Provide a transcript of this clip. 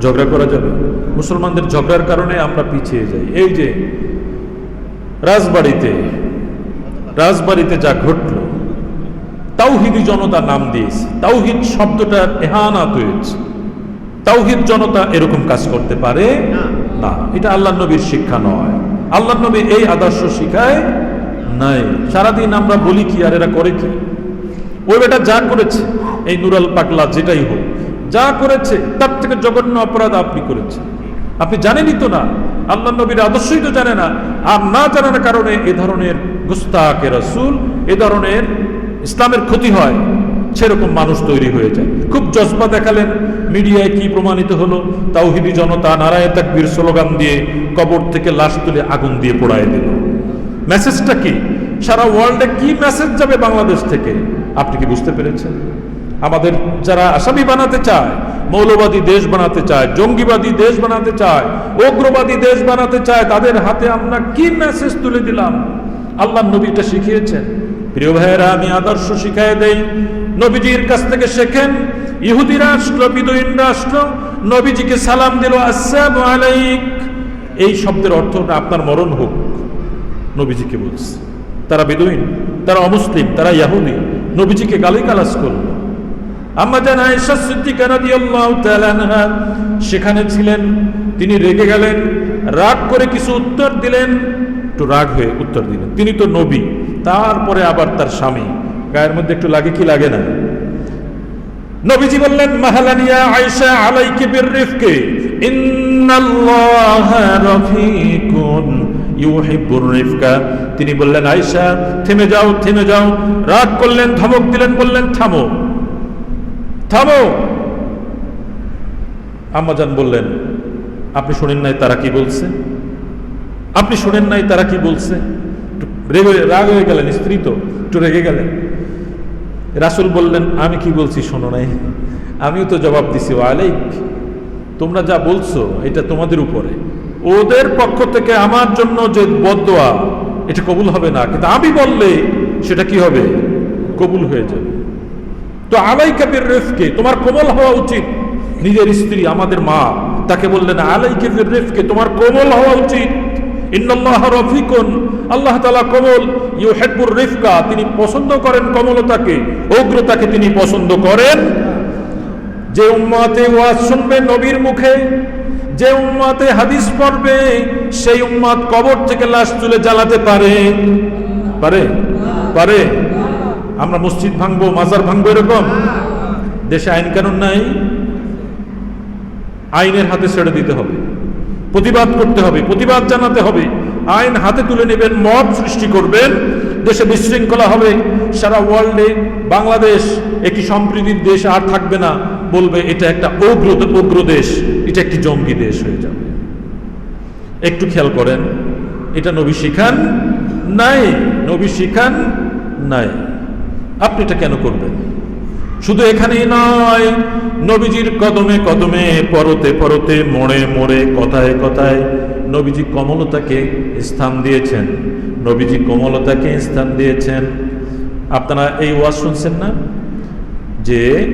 ঝগড়া করা যাবে। মুসলমানদের ঝগড়ার কারণে আমরা পিছিয়ে যাই। এই যে রাজবাড়িতে রাজবাড়িতে যা ঘটল, তাওহিদি জনতা নাম দিয়েছে। তাওহিদ শব্দটা এহানাত হয়েছে। তাওহিদ জনতা এরকম কাজ করতে পারে? না। এটা আল্লাহ নবীর শিক্ষা নয়। আল্লাহ নবী এই আদর্শ শিখায় নাই। সারাদিন আমরা বলি কি আর এরা করে কি? ওই বেটা যা করেছে, এই নুরাল পাগলা যেটাই হোক যা করেছে, তার থেকে জঘন্য অপরাধ আপনি করেছেন। আপনি জানেনই তো না, আল্লাহ নবীর আদর্শই তো জানে না, আর না জানার কারণে এ ধরনের গুস্তাকে রসুল, এ ধরনের ইসলামের ক্ষতি হয়, সেরকম মানুষ তৈরি হয়ে যায়। খুব জজবা দেখালেন, মিডিয়ায় কি প্রমাণিত হলো? তাওহিদি জনতা নারায় তাকবীর স্লোগান দিয়ে কবর থেকে লাশ তুলে আগুন দিয়ে পোড়ায় দিল। মেসেজটা কি? সারা ওয়ার্ল্ডে কি মেসেজ যাবে বাংলাদেশ থেকে? আপনি কি বুঝতে পেরেছেন? আমাদের যারা আসামি বানাতে চায়, মৌলবাদী দেশ বানাতে চায়, জঙ্গিবাদী দেশ বানাতে চায়, উগ্রবাদী দেশ বানাতে চায়, তাদের হাতে আমরা কি মেসেজ তুলে দিলাম? আল্লাহ নবীটা শিখিয়েছেন। প্রিয় ভাইয়েরা, আমি আদর্শ শিখাই দেই। নবীজির কাছ থেকে শেখেন, ইহুদি রাষ্ট্র বিদয়ীন রাষ্ট্র, নবীজিকে সালাম দিল, আসসালামু আলাইক। এই শব্দের অর্থ আপনার মরণ হোক, নবীজিকে বলছে। তারা বেদুইন, তারা অমুসলিম, তারা ইয়াহুদি, নবীজিকে গালি গালাজ করল আয়েশা সেখানে ছিলেন, তিনি রেগে গেলেন, রাগ করে কিছু উত্তর দিলেন, একটু রাগ হয়ে উত্তর দিলেন। তিনি তো নবী, তারপরে আবার তার স্বামী। গায়ের মধ্যে একটু লাগে কি লাগে না? নবীজি বললেন মাহালানিয়া আয়েশা, আলাইকি বিররিফকে ইন্নাল্লাহা তিনি বললেন, আয়েশা, থেমে যাও থেমে যাও। রাগ করলেন, ধমক দিলেন, বললেন, থামো। থামো। আম্মাজান বললেন, আপনি শোনেন নাই তারা কি বলছে? আপনি শোনেন নাই তারা কি বলছে? রেগে হয়ে গেলেন, স্ত্রী তো, একটু রেগে গেলেন। রাসুল বললেন, আমি কি বলছি শোনো নাই? আমিও তো জবাব দিছি ও তোমরা যা বলছো, এটা তোমাদের উপরে। ওদের পক্ষ থেকে আমার জন্য যে বদোয়া এটা কবুল হবে না। কিন্তু আমি বললে সেটা কি হবে? কবুল হয়ে যাবে। তো আলাই কাবির রেফকে তোমার কোমল হওয়া উচিত। নিজের স্ত্রী, আমাদের মা, তাকে বললেন আলাই কাবির রেফকে তোমার কোমল হওয়া উচিত। ইন্নাল্লাহ রফিকুন, আল্লাহ তাআলা কোমল, ইউহিব্বুর রিফকা তিনি পছন্দ করেন কোমলতাকে, উগ্রতাকে তিনি পছন্দ করেন। যে উম্মাতে ওয়াজ শুনবে নবীর মুখে, যে উম্মাতে হাদিস পড়বে, সেই উম্মাত কবর থেকে লাশ তুলে জ্বালাতে পারে। পারে? পারে? আমরা মসজিদ ভাঙবো, মাজার ভাঙবো, এরকম? দেশে আইন কানুন নাই। আইনের হাতে ছেড়ে দিতে হবে। প্রতিবাদ করতে হবে, প্রতিবাদ জানাতে হবে। আইন হাতে তুলে নেবেন মত সৃষ্টি করবেন। দেশে বিশৃঙ্খলা হবে, সারা ওয়ার্ল্ডে, বাংলাদেশ একটি সম্প্রীতির দেশ আর থাকবে না। বলবে, এটা একটা উগ্র উগ্র দেশ, এটা একটি জঙ্গি দেশ হয়ে যাবে। একটু খেয়াল করেন, এটা নবী শিখান নাই, নবী শিখান নাই। আপনি এটা কেন করবেন? শুধু এখানেই নয়, নবীজির কদমে কদমে, পরতে পরতে, মোড়ে মোড়ে, কথায় কথায় নবীজি কমলতাকে স্থান দিয়েছেন। নবীজি কমলতাকে স্থান দিয়েছেন। আপনারা এই ওয়াজ শুনছেন না? যে